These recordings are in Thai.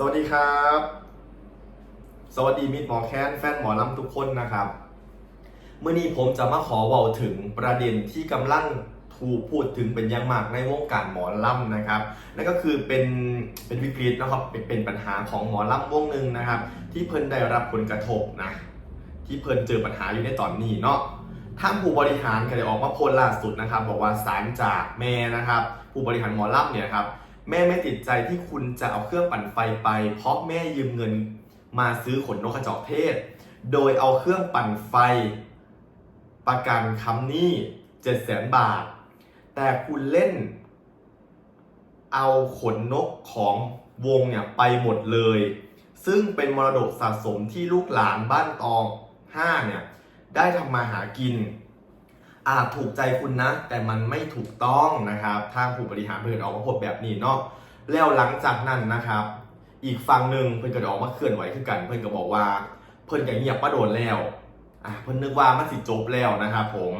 สวัสดีครับ สวัสดีมิตรหมอแคนแฟนหมอลำทุกคนนะครับเมื่อนี้ผมจะมาขอเว้าถึงประเด็นที่กำลังถูกพูดถึงเป็นอย่างมากในวงการหมอลำนะครับนั่นก็คือเป็นเป็นวิกฤตนะครับเป็นเป็นปัญหาของหมอลำวงหนึ่งนะครับ ที่เพิ่นได้รับผลกระทบนะที่เพิ่นเจอปัญหาอยู่ในตอนนี้เนาะท่างผู้บริหารก็ได้ออกมาโพสต์ล่าสุดนะครับ บอกว่าสารจากแม่นะครับ ผู้บริหารหมอลำเนี่ยนะครับ แม่ไม่ติดใจที่คุณจะเอาเครื่องปั่นไฟไป เพราะแม่ยืมเงินมาซื้อขนนกกระจอกเทศ โดยเอาเครื่องปั่นไฟ ประกันคำนี้7 0 0 0 0บาท แต่คุณเล่น เอาขนนกของวงเนี่ยไปหมดเลย ซึ่งเป็นมรดกสะสมที่ลูกหลานบ้านตอง5เนี่ยได้ทำมาหากิน อาจถูกใจคุณนะ แต่มันไม่ถูกต้องนะครับ ทางผู้บริหารเพิ่นออกมาพูดแบบนี้เนาะแล้วหลังจากนั้นนะครับ อีกฝั่งหนึ่งเพิ่นก็ออกมาเคลื่อนไหวคือกัน เพิ่นก็บอกว่า เพิ่นก็เงียบมาโดนแล้วอะเพิ่นนึกว่ามันสิจบแล้วนะครับผม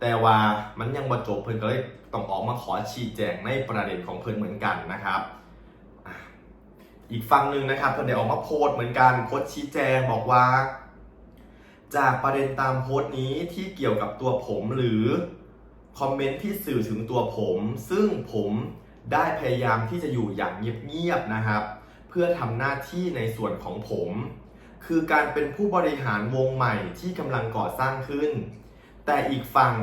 แต่ว่ามันยังบ่จบเพิ่นก็เลยต้องออกมาขอชี้แจงในประเด็นของเพิ่นเหมือนกันนะครับอีกฝั่งหนึ่งนะครับเพิ่นได้ออกมาโพสต์เหมือนกันโพสต์ชี้แจงบอกว่า จากประเด็นตามโพสต์นี้ที่เกี่ยวกับตัวผมหรือคอมเมนต์ที่สื่อถึงตัวผม ซึ่งผมได้พยายามที่จะอยู่อย่างเงียบๆนะครับ เพื่อทำหน้าที่ในส่วนของผม คือการเป็นผู้บริหารวงใหม่ที่กำลังก่อสร้างขึ้น แต่อีกฝั่ง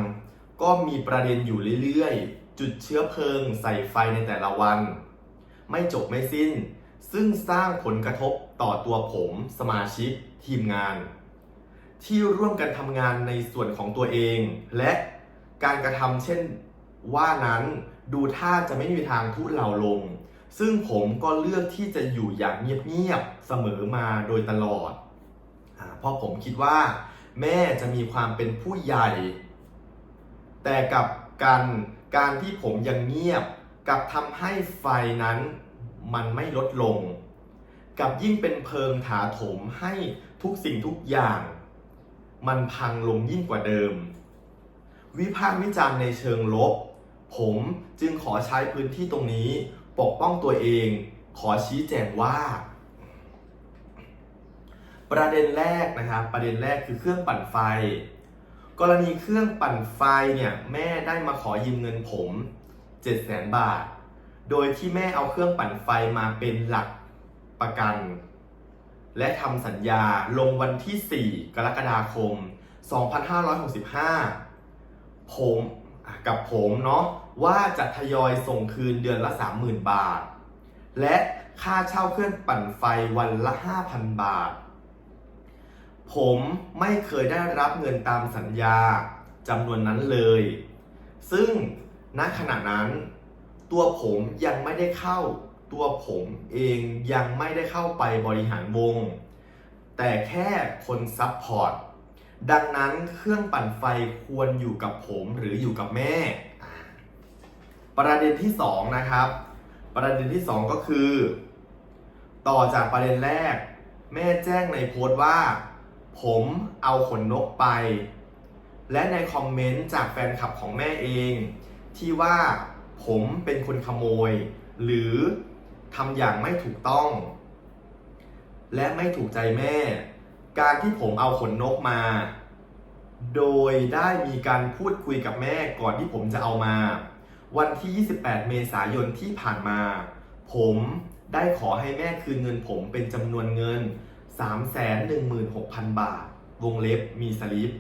ก็มีประเด็นอยู่เรื่อยๆ จุดเชื้อเพลิงใส่ไฟในแต่ละวัน ไม่จบไม่สิ้น ซึ่งสร้างผลกระทบต่อตัวผมสมาชิกทีมงาน ที่ร่วมกันทำงานในส่วนของตัวเอง และการกระทำเช่นว่านั้นดูท่าจะไม่มีทางทุเลาลง ซึ่งผมก็เลือกที่จะอยู่อย่างเงียบๆเสมอมาโดยตลอดอเพราะผมคิดว่า แม่จะมีความเป็นผู้ใหญ่ แต่กับการการที่ผมยังเงียบกับทำให้ไฟนั้นมันไม่ลดลง กับยิ่งเป็นเพลิงถาโถมให้ทุกสิ่งทุกอย่าง มันพังลงยิ่งกว่าเดิม วิพากษ์วิจารณ์ในเชิงลบ ผมจึงขอใช้พื้นที่ตรงนี้ ปกป้องตัวเอง ขอชี้แจงว่า ประเด็นแรกนะครับ ประเด็นแรกคือเครื่องปั่นไฟ กรณีเครื่องปั่นไฟเนี่ยแม่ได้มาขอยืมเงินผม7 0 0 0 0 0 บาท โดยที่แม่เอาเครื่องปั่นไฟมาเป็นหลักประกัน และทำสัญญาลงวันที่ 4 กรกฎาคม 2565 ผมกับผมเนาะว่าจะทยอยส่งคืนเดือนละ 30,000 บาท และค่าเช่าเครื่องปั่นไฟวันละ 5,000 บาท ผมไม่เคยได้รับเงินตามสัญญาจำนวนนั้นเลย ซึ่งณขณะนั้น ตัวผมยังไม่ได้เข้า ตัวผมเองยังไม่ได้เข้าไปบริหารวง แต่แค่คนซับพอร์ตดังนั้นเครื่องปั่นไฟควรอยู่กับผมหรืออยู่กับแม่ ประเด็นที่สองนะครับ ประเด็นที่สองก็คือ ต่อจากประเด็นแรก แม่แจ้งในโพสต์ว่า ผมเอาขนนกไป และในคอมเมนต์จากแฟนคลับของแม่เอง ที่ว่าผมเป็นคนขโมย หรือ ทำอย่างไม่ถูกต้อง และไม่ถูกใจแม่ การที่ผมเอาขนนกมา โดยได้มีการพูดคุยกับแม่ก่อนที่ผมจะเอามา วันที่ 28 เมษายนที่ผ่านมา ผมได้ขอให้แม่คืนเงินผมเป็นจำนวนเงิน 316,000 บาท วงเล็บมีสลิป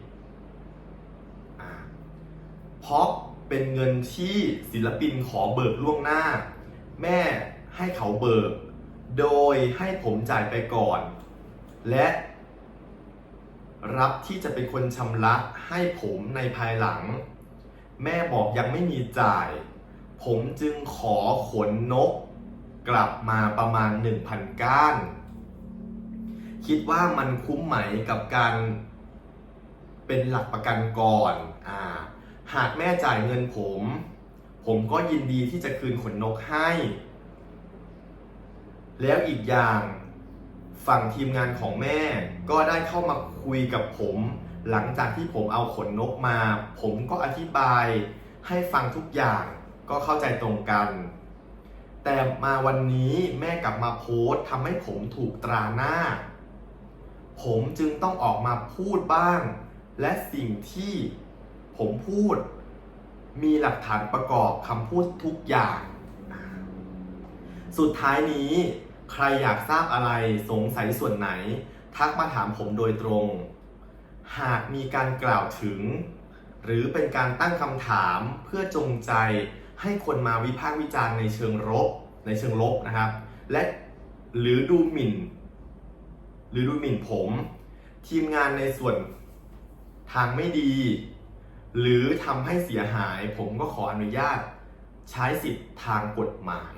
เพราะเป็นเงินที่ศิลปินขอเบิกล่วงหน้า แม่ ให้เขาเบิก โดยให้ผมจ่ายไปก่อน และรับที่จะเป็นคนชำระให้ผมในภายหลัง แม่บอกยังไม่มีจ่าย ผมจึงขอขนนก กลับมาประมาณ 1,000 ก้าน คิดว่ามันคุ้มไหมกับการ เป็นหลักประกันก่อนอ่าหากแม่จ่ายเงินผม ผมก็ยินดีที่จะคืนขนนกให้ แล้วอีกอย่างฝั่งทีมงานของแม่ ก็ได้เข้ามาคุยกับผม หลังจากที่ผมเอาขนนกมา ผมก็อธิบายให้ฟังทุกอย่างก็เข้าใจตรงกัน แต่มาวันนี้แม่กลับมาโพสต์ทำให้ผมถูกตราหน้า ผมจึงต้องออกมาพูดบ้าง และสิ่งที่ผมพูด มีหลักฐานประกอบคำพูดทุกอย่าง สุดท้ายนี้ ใครอยากทราบอะไรสงสัยส่วนไหน ทักมาถามผมโดยตรง หากมีการกล่าวถึง หรือเป็นการตั้งคำถามเพื่อจงใจให้คนมาวิพากษ์วิจารณ์ในเชิงลบในเชิงลบนะครับ และหรือดูหมิ่น หรือดูหมิ่นผม ทีมงานในส่วนทางไม่ดี หรือทำให้เสียหาย ผมก็ขออนุญาต ใช้สิทธิ์ทางกฎหมาย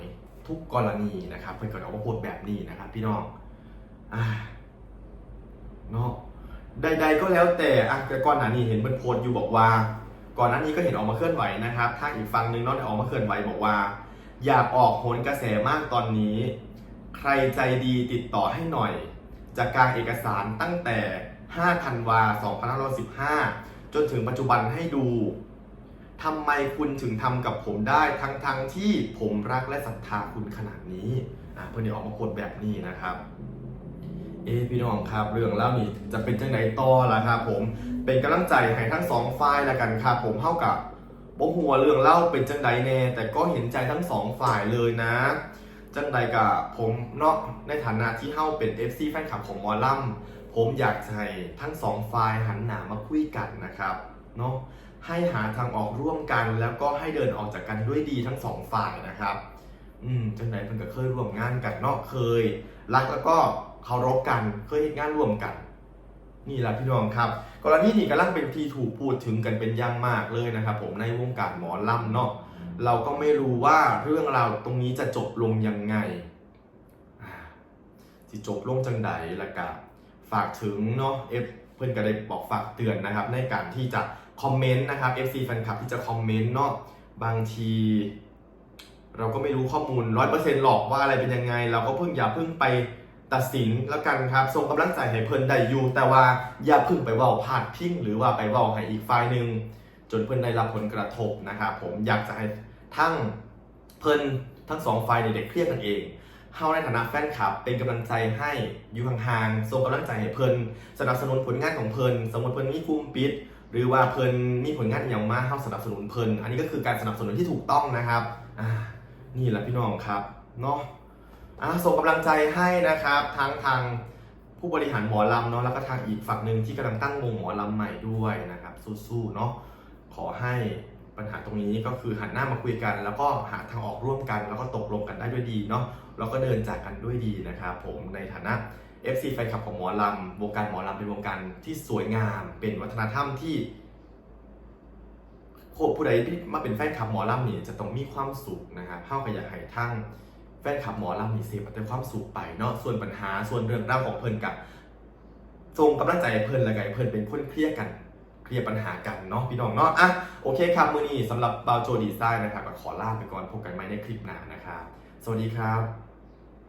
ทุกกรณีนะครับเพื่อนก็ออกมาพูดแบบนี้นะครับ พี่น้องอ่าเนาะใด ๆ ก็แล้วแต่อะแต่ก่อนหน้านี้เห็นเพิ่นโพสต์อยู่บอกว่า ก่อนหน้านี้ก็เห็นออกมาเคลื่อนไหวนะครับถ้าอีกฝั่งหนึ่งเนากออกมาเคลื่อนไหวบอกว่า อยากออกโหนกระแสมากตอนนี้ ใครใจดีติดต่อให้หน่อย จากการเอกสารตั้งแต่5ธันวา2515 จนถึงปัจจุบันให้ดู ทำไมคุณถึงทำกับผมได้ทั้งๆทที่ผมรักและศรัทธาคุณขนาดนี้อะเพื่อนเดี๋ยวออกมาโพสแบบนี้นะครับ เอะพี่น้องครับ เรื่องเล่านี้จะเป็นจังไหนต่อล่ะครับผมเป็นกำลังใจให้ทั้งสองฝ่ายละกันครับผมเท่ากับบ่หัวเรื่องเล่าเป็นจังใดแน่ แต่ก็เห็นใจทั้งสองฝ่ายเลยนะ จังใดกับผมเนาะในฐานะที่เฮาเป็น FC แฟนคลับของมอลัมผมอยากจะให้ทั้งสองฝ่ายหันหน้ามาคุยกันนะครับเนาะ ให้หาทางออกร่วมกัน แล้วก็ให้เดินออกจากกันด้วยดีทั้งสองฝ่ายนะครับ อืมจังไหนเพิ่นก็เคยร่วมงานกันเนาะเคย รักแล้วก็เคารพกันเคยเฮ็ดงานร่วมกัน นี่แหละพี่น้องครับ กรณีนี้กำลังเป็นที่ถูกพูดถึงกันเป็นอย่างมากเลยนะครับ ผมในวงการหมอลำเนาะเราก็ไม่รู้ว่าเรื่องราวตรงนี้จะจบลงยังไงสิจบลงจังใดละกะฝากถึงเนาะเอฟเพื่อนก็ได้บอกฝากเตือนนะครับ ในการที่จะ คอมเมนต์นะครับ FC แฟนคลับที่จะคอมเมนต์เนาะบางที เราก็ไม่รู้ข้อมูลร้อยเปอร์เซ็นต์หรอกว่าอะไรเป็นยังไง เราก็เพิ่งอย่าเพิ่งไปตัดสินแล้วกันครับส่งกำลังใจให้เพิ่นได้อยู่ แต่ว่าอย่าเพิ่งไปเว่าพาดพิงหรือว่าไปเว่าให้อีกฝ่ายหนึ่งจนเพิ่นได้รับผลกระทบนะครับผมอยากจะให้ทั้งเพิ่นทั้งสองฝ่ายเนี่ยเด็กเครียดกันเองเฮาในฐานะแฟนคลับ เป็นกำลังใจให้อยู่ห่างๆส่งกำลังใจให้เพิ่นสนับสนุนผลงานของเพิ่นสมมติเพิ่นมีกลุ่มปิด หรือว่าเพิ่นมีผลงานอย่างมากเฮาสนับสนุนเพิ่นอันนี้ก็คือการสนับสนุนที่ถูกต้องนะครับอ่านี่แหละพี่น้องครับเนาะอะส่งกำลังใจให้นะครับทั้งทางผู้บริหารหมอลำเนาะแล้วก็ทางอีกฝั่งหนึ่งที่กำลังตั้งวงหมอลำใหม่ด้วยนะครับ สู้ๆเนาะขอให้ปัญหาตรงนี้ก็คือหันหน้ามาคุยกัน แล้วก็หาทางออกร่วมกัน แล้วก็ตกลงกันได้ด้วยดีเนาะแล้วก็เดินจากกันด้วยดีนะครับ ผมในฐานะ FC แฟนคลับของหมอลำวงการหมอลำเป็นวงการที่สวยงาม เป็นวัฒนธรรมที่โคผู้ใดที่มาเป็นแฟนคลับหมอลำนี่จะต้องมีความสุขนะครับเฮาก็อยากให้ทั้งแฟนคลับหมอลำนี่เสพแต่ความสุขไปเนาะส่วนปัญหาส่วนเรื่องราวของเพิ่นกับทรงกำลังใจใเพิ่นและไงเพิ่นเป็นคนเคลียร์กันเคลียร์ปัญหากันเนาะพี่น้องเนาะอะโอเคครับมือนี้สำหรับบาโจดีไซน์นะครับก็ขอลาไปก่อนพบกันใหม่ในคลิปหน้านะครับสวัสดีครับ